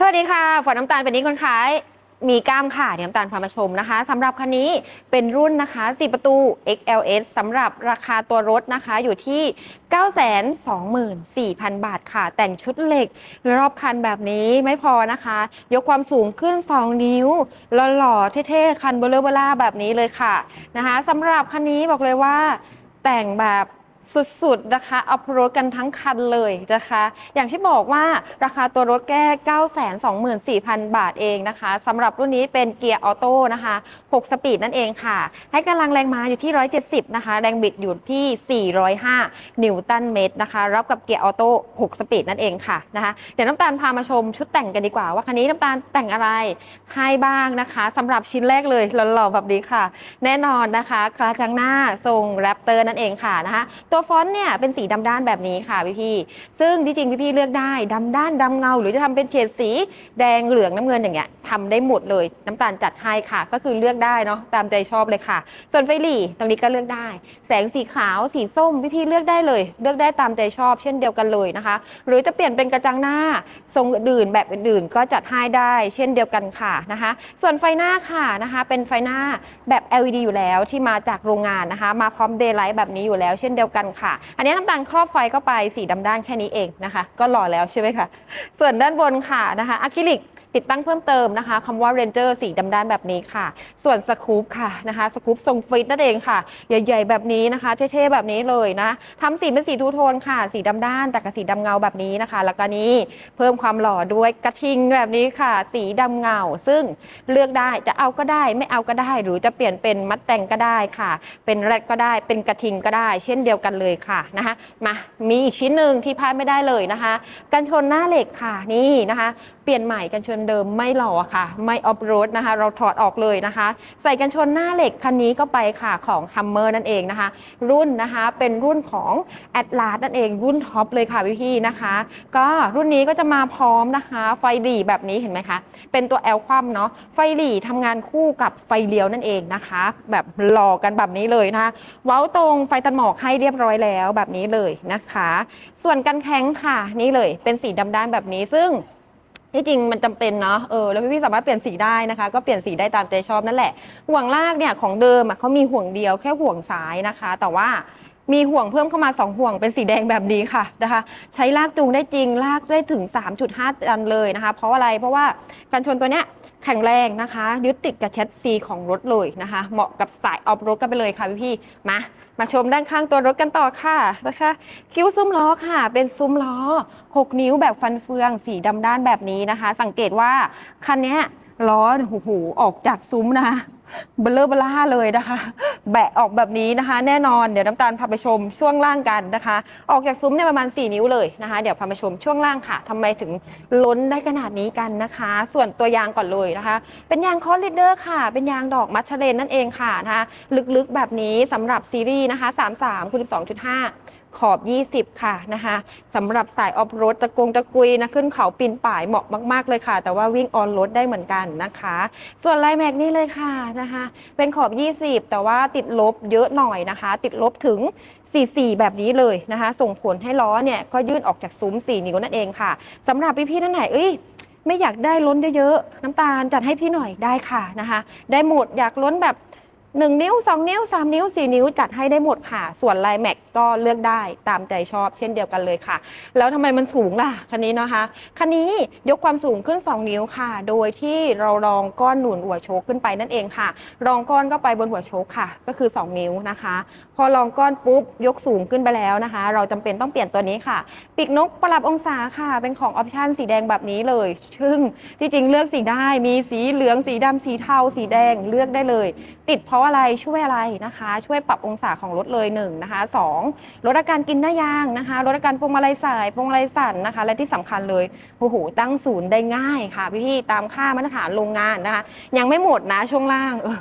สวัสดีค่ะฝนน้ำตาลเป็นนี้คนขายมีกล้ามค่ะเดี๋ยวน้ำตาลพามาชมนะคะสำหรับคันนี้เป็นรุ่นนะคะ4ประตู XLS สำหรับราคาตัวรถนะคะอยู่ที่ 924,000 บาทค่ะ แต่งชุดเหล็กรอบคันแบบนี้ไม่พอนะคะ ยกความสูงขึ้น 2 นิ้วหล่อๆเท่ๆ คันเบลอเบล่าแบบนี้เลยค่ะนะคะสำหรับคันนี้บอกเลยว่าแต่งแบบ สุดๆนะคะเอารถกันทั้งคันเลยนะคะ อย่างที่บอกว่าราคาตัวรถแก้ 924,000 บาทเองนะคะสำหรับรุ่นนี้เป็นเกียร์ออโต้นะคะ 6 สปีดนั่นเองค่ะ ให้กำลังแรงม้าอยู่ที่ 170 นะคะ แรงบิดอยู่ที่ 405 นิวตันเมตรนะคะ รับกับเกียร์ออโต้ 6 สปีดนั่นเองค่ะนะคะ เดี๋ยวน้ำตาลพามาชมชุดแต่งกันดีกว่า ว่าคันนี้น้ำตาลแต่งอะไรให้บ้างนะคะสำหรับชิ้นแรกเลยหล่อๆแบบนี้ค่ะ แน่นอนนะคะกระจังหน้าทรงแรปเตอร์นั่นเองค่ะนะคะตัวฟอนต์เนี่ยเป็นสีดำด้านแบบนี้ค่ะพี่พี่ซึ่งที่จริงพี่พี่เลือกได้ดำด้านดำเงา หรือจะทำเป็นเฉดสีแดงเหลืองน้ำเงินอย่างเงี้ยทำได้หมดเลยน้ำตาลจัดให้ค่ะ ก็คือเลือกได้เนาะตามใจชอบเลยค่ะ ส่วนไฟหลีตรงนี้ก็เลือกได้ แสงสีขาวสีส้มพี่พี่เลือกได้เลย เลือกได้ตามใจชอบ เช่นเดียวกันเลยนะคะ หรือจะเปลี่ยนเป็นกระจังหน้าทรงอื่นแบบอื่นๆ ก็จัดให้ได้เช่นเดียวกันค่ะนะคะ ส่วนไฟหน้าค่ะนะคะเป็นไฟหน้าแบบ LED อยู่แล้วที่มาจากโรงงานนะคะ มาพร้อม Daylight แบบนี้อยู่แล้ว เช่นเดียวกันค่ะ อันนี้น้ำตาลครอบไฟเข้าไปสีดำด้านแค่นี้เองนะคะ ก็หล่อแล้วใช่ไหมคะ ส่วนด้านบนค่ะนะคะอะคริลิก ติดตั้งเพิ่มเติมนะคะคำว่า Ranger สีดำด้านแบบนี้ค่ะ ส่วนสกู๊ปค่ะนะคะสกู๊ปทรงฟิตนั่นเองค่ะ ใหญ่ ๆ แบบนี้นะคะ เท่ๆแบบนี้เลยนะทำสีเป็นสีทูโทนค่ะ สีดำด้านแต่กับสีดำเงาแบบนี้นะคะ แล้วก็นี้เพิ่มความหล่อด้วยกระทิงแบบนี้ค่ะ สีดำเงา ซึ่งเลือกได้จะเอาก็ได้ไม่เอาก็ได้ หรือจะเปลี่ยนเป็นมัดแต่งก็ได้ค่ะ เป็นแรดก็ได้เป็นกระทิงก็ได้ เช่นเดียวกันเลยค่ะนะคะมามีอีกชิ้นหนึ่งที่พลาดไม่ได้เลยนะคะ กันชนหน้าเหล็กค่ะนี่นะคะ เปลี่ยนใหม่กันชนเดิมไม่หล่อค่ะ ไม่ออฟโรดนะคะ เราถอดออกเลยนะคะ ใส่กันชนหน้าเหล็กคันนี้ก็ไปค่ะของ Hummer นั่นเองนะคะ รุ่นนะคะเป็นรุ่นของ Atlas นั่นเองรุ่นท็อปเลยค่ะพี่ๆนะคะ ก็รุ่นนี้ก็จะมาพร้อมนะคะ ไฟหลีแบบนี้เห็นไหมคะ เป็นตัว L คว่ำเนาะไฟหลีทำงานคู่กับไฟเลี้ยวนั่นเองนะคะ แบบหล่อกันแบบนี้เลยนะคะ เว้าตรงไฟตัดหมอกให้เรียบร้อยแล้วแบบนี้เลยนะคะ ส่วนกันแข้งค่ะนี่เลยเป็นสีดำด้านแบบนี้ซึ่ง ที่จริงมันจำเป็นเนาะเออแล้วพี่ๆสามารถเปลี่ยนสีได้นะคะ ก็เปลี่ยนสีได้ตามใจชอบนั่นแหละ ห่วงลากเนี่ยของเดิมอะเขามีห่วงเดียวแค่ห่วงซ้ายนะคะ แต่ว่า มีห่วงเพิ่มเข้ามา 2 ห่วงเป็นสีแดงแบบนี้ค่ะนะคะ ใช้ลากจูงได้จริง ลากได้ถึง 3.5 ตันเลยนะคะ เพราะอะไรเพราะว่ากันชนตัวเนี้ยแข็งแรงนะคะ ยึดติดกับแชสซีของรถเลยนะคะ เหมาะกับสายออฟโรดกันไปเลยค่ะพี่ๆมามาชมด้านข้างตัวรถกันต่อค่ะนะคะ คิ้วซุ้มล้อค่ะ เป็นซุ้มล้อ 6 นิ้วแบบฟันเฟือง สีดำด้านแบบนี้นะคะ สังเกตว่าคันนี้ ล้อโอ้โหออกจากซุ้มนะคะเบลเลอร์เบล่าเลยนะคะ แบะออกแบบนี้นะคะ แน่นอนเดี๋ยวน้ำตาลพาไปชมช่วงล่างกันนะคะ ออกจากซุ้มเนี่ยประมาณ 4 นิ้วเลยนะคะ เดี๋ยวพาไปชมช่วงล่างค่ะทำไมถึงล้นได้ขนาดนี้กันนะคะ ส่วนตัวยางก่อนเลยนะคะ เป็นยางคอร์ลิเดอร์ค่ะ เป็นยางดอกมัชเชเลนนั่นเองค่ะนะคะลึกๆแบบนี้สำหรับซีรีส์นะคะ 33คูณ12.5 ขอบ 20 ค่ะนะคะสำหรับสายออฟโรดตะกงตะกุยนะขึ้นเขาปีนป่ายเหมาะมาก ๆ เลยค่ะ แต่ว่าวิ่งออนรถได้เหมือนกันนะคะ ส่วนไลแม็กนี่เลยค่ะนะคะ เป็นขอบ 20 แต่ว่าติดลบเยอะหน่อยนะคะ ติดลบถึง 44 แบบนี้เลยนะคะ ส่งผลให้ล้อเนี่ยก็ยื่นออกจากซุ้ม 4 นิ้วนั่นเองค่ะสำหรับพี่ๆท่านไหนเอ้ยไม่อยากได้ล้นเยอะๆ น้ำตาลจัดให้พี่หน่อยได้ค่ะนะคะ ได้หมดอยากล้นแบบ 1 นิ้ว 2 นิ้ว 3 นิ้ว 4 นิ้วจัดให้ได้หมดค่ะ ส่วนลายแม็กก็เลือกได้ตามใจชอบเช่นเดียวกันเลยค่ะ แล้วทำไมมันสูงล่ะ คันนี้นะคะคันนี้ยกความสูงขึ้น 2 นิ้วค่ะ โดยที่เรารองก้อนหนุนหัวโชคขึ้นไปนั่นเองค่ะ รองก้อนก็ไปบนหัวโชคค่ะ ก็คือ 2 นิ้วนะคะ พอรองก้อนปุ๊บยกสูงขึ้นไปแล้วนะคะ เราจำเป็นต้องเปลี่ยนตัวนี้ค่ะปีกนกปรับองศาค่ะเป็นของออปชั่นสีแดงแบบนี้เลยซึ่งที่จริงเลือกสีได้มีสีเหลืองสีดำสีเทาสีแดงเลือกได้เลย ติดเพราะอะไรช่วยอะไรนะคะ ช่วยปรับองศาของรถเลยหนึ่งนะคะสองลดอาการกินหน้ายางนะคะลดอาการพวงมาลัยสายพวงมาลัยสั่นนะคะ และที่สำคัญเลยโอ้โหตั้งศูนย์ได้ง่ายค่ะพี่ๆตามค่ามาตรฐานโรงงานนะคะ ยังไม่หมดนะช่วงล่างเออ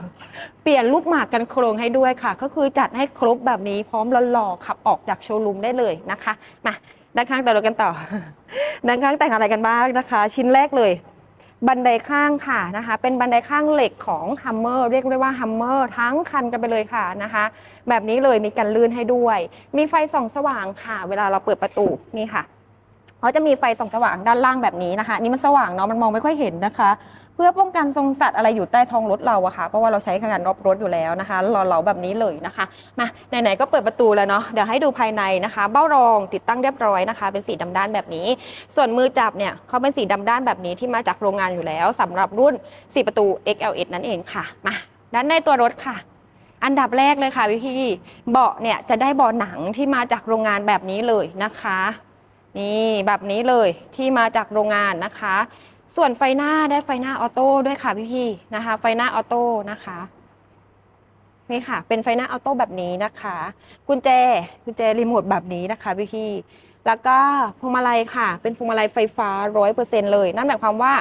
เปลี่ยนลูกหมากกันโครงให้ด้วยค่ะ ก็คือจัดให้ครบแบบนี้พร้อมหล่อๆขับออกจากโชว์รูมได้เลยนะคะมาด้านข้างต่อเรากันต่อด้านข้างแต่งอะไรกันบ้างนะคะ ชิ้นแรกเลย บันไดข้างค่ะนะคะ เป็นบันไดข้างเหล็กของฮัมเมอร์เรียกได้ว่าฮัมเมอร์ทั้งคันกันไปเลยค่ะนะคะ แบบนี้เลยมีกันลื่นให้ด้วย มีไฟส่องสว่างค่ะ เวลาเราเปิดประตูนี่ค่ะ เขาจะมีไฟส่องสว่างด้านล่างแบบนี้นะคะนี่มันสว่างเนาะมันมองไม่ค่อยเห็นนะคะ เพื่อป้องกันทรงสัตว์อะไรอยู่ใต้ท้องรถเราอะค่ะ เพราะว่าเราใช้ขนาดรอบรถอยู่แล้วนะคะหล่อๆแบบนี้เลยนะคะ มาไหนๆก็เปิดประตูแล้วเนาะเดี๋ยวให้ดูภายในนะคะ เบ้ารองติดตั้งเรียบร้อยนะคะ เป็นสีดำด้านแบบนี้ ส่วนมือจับเนี่ยเขาเป็นสีดำด้านแบบนี้ที่มาจากโรงงานอยู่แล้วสำหรับรุ่น4ประตู XLS นั่นเองค่ะมาด้านในตัวรถค่ะอันดับแรกเลยค่ะพี่พี่เบาะเนี่ยจะได้เบาะหนังที่มาจากโรงงานแบบนี้เลยนะคะ นี่แบบนี้เลยที่มาจากโรงงานนะคะ ส่วนไฟหน้าได้ไฟหน้าออโต้ด้วยค่ะพี่ๆนะคะ ไฟหน้าออโต้นะคะนี่ค่ะ เป็นไฟหน้าออโต้แบบนี้นะคะ กุญแจกุญแจรีโมทแบบนี้นะคะพี่ๆ แล้วก็พวงมาลัยค่ะ เป็นพวงมาลัยไฟฟ้าร้อยเปอร์เซ็นต์เลย นั่นหมายความว่า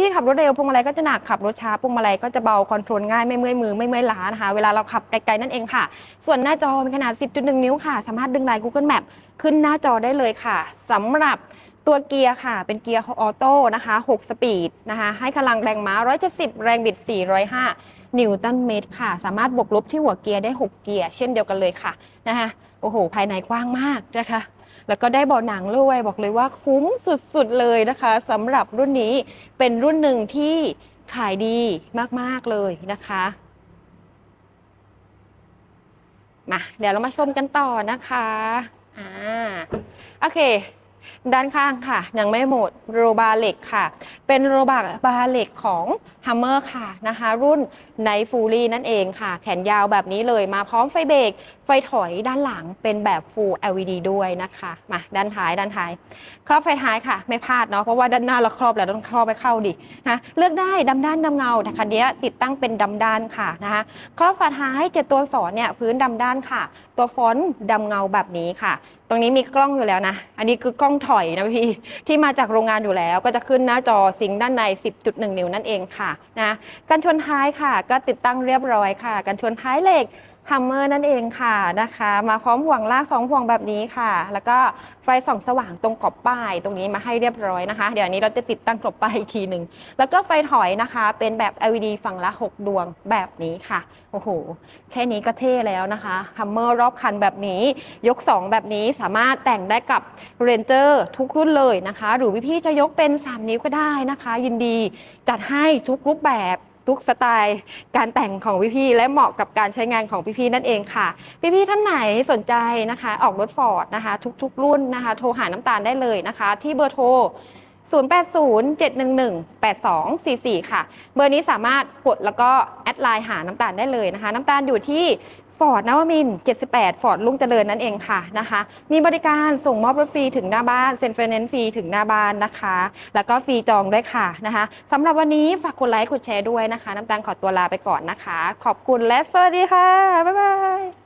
พี่ๆขับรถเร็วพวงมาลัยก็จะหนักขับรถช้าพวงมาลัยก็จะเบาคอนโทรลง่ายไม่เมื่อยมือไม่เมื่อยล้านะคะเวลาเราขับไกลๆนั่นเองค่ะ ส่วนหน้าจอเป็นขนาด 10.1 นิ้วค่ะ สามารถดึงไลน์ Google Map ขึ้นหน้าจอได้เลยค่ะสำหรับตัวเกียร์ค่ะ เป็นเกียร์ออโต้นะคะ 6 สปีดนะคะ ให้พลังแรงม้า 170 แรงบิด 405 นิวตันเมตรค่ะ สามารถบวกลบที่หัวเกียร์ได้ 6 เกียร์เช่นเดียวกันเลยค่ะนะคะ โอ้โห ภายในกว้างมากนะคะ แล้วก็ได้เบาะหนังด้วยบอกเลยว่าคุ้มสุดๆเลยนะคะสำหรับรุ่นนี้เป็นรุ่นหนึ่งที่ขายดีมากๆเลยนะคะมาเดี๋ยวเรามาชมกันต่อนะคะอ่าโอเค ด้านข้างค่ะ ยังไม่หมดโรบาเหล็กค่ะ เป็นโรบาบาเหล็กของ Hummer ค่ะนะคะ รุ่นไนฟูลี่นั่นเองค่ะ แขนยาวแบบนี้เลยมาพร้อมไฟเบรกไฟถอยด้านหลังเป็นแบบ Full LED ด้วยนะคะมาด้านท้ายด้านท้าย ครอบไฟท้ายค่ะ ไม่พลาดเนาะเพราะว่าด้านหน้าเราครอบแล้วต้องครอบไปเข้าดินะเลือกได้ดำด้านดำเงาแต่คันนี้ติดตั้งเป็นดำด้านค่ะนะคะครอบฝาท้ายเจ็ดตัวสอักษรเนี่ยพื้นดำด้านค่ะ ตัวฟอนต์ดำเงาแบบนี้ค่ะ รงนี้มีกล้องอยู่แล้วนะ อันนี้คือกล้องถอยนะพี่ ที่มาจากโรงงานอยู่แล้ว ก็จะขึ้นหน้าจอซิงด้านใน 10.1 นิ้วนั่นเองค่ะนะกันชนท้ายค่ะ ก็ติดตั้งเรียบร้อยค่ะ กันชนท้ายเหล็ก ฮัมเมอร์นั่นเองค่ะนะคะ มาพร้อมห่วงลากสองห่วงแบบนี้ค่ะ แล้วก็ไฟส่องสว่างตรงกรอบป้ายตรงนี้มาให้เรียบร้อยนะคะ เดี๋ยวนี้เราจะติดตั้งกรอบป้ายอีกทีหนึ่งแล้วก็ไฟถอยนะคะ เป็นแบบ LED ฝั่งละ 6 ดวงแบบนี้ค่ะโอ้โหแค่นี้ก็เท่แล้วนะคะฮัมเมอร์รอบคันแบบนี้ ยก 2 แบบนี้สามารถแต่งได้กับ Ranger ทุกรุ่นเลยนะคะ หรือพี่ๆจะยกเป็น 3 นิ้วก็ได้นะคะ ยินดีจัดให้ทุกรูปแบบ ทุกสไตล์การแต่งของพี่ๆและเหมาะกับการใช้งานของพี่ๆนั่นเองค่ะ พี่ๆท่านไหนสนใจนะคะ ออกรถฟอร์ดนะคะ ทุกๆ รุ่นนะคะ โทรหาน้ำตาลได้เลยนะคะ ที่เบอร์โทร 0807118244 ค่ะ เบอร์นี้สามารถกดแล้วก็แอดไลน์หาน้ำตาลได้เลยนะคะ น้ำตาลอยู่ที่ ฟอร์ดนวมิน 78 ฟอร์ดลุงเจริญนั่นเองค่ะนะคะ มีบริการส่งมอบรถฟรีถึงหน้าบ้าน เซ็นไฟแนนซ์ฟรีถึงหน้าบ้านนะคะ แล้วก็ฟรีจองด้วยค่ะนะคะสำหรับวันนี้ฝากกดไลค์กดแชร์ด้วยนะคะ น้ำตาลขอตัวลาไปก่อนนะคะ ขอบคุณและสวัสดีค่ะ บ๊ายบาย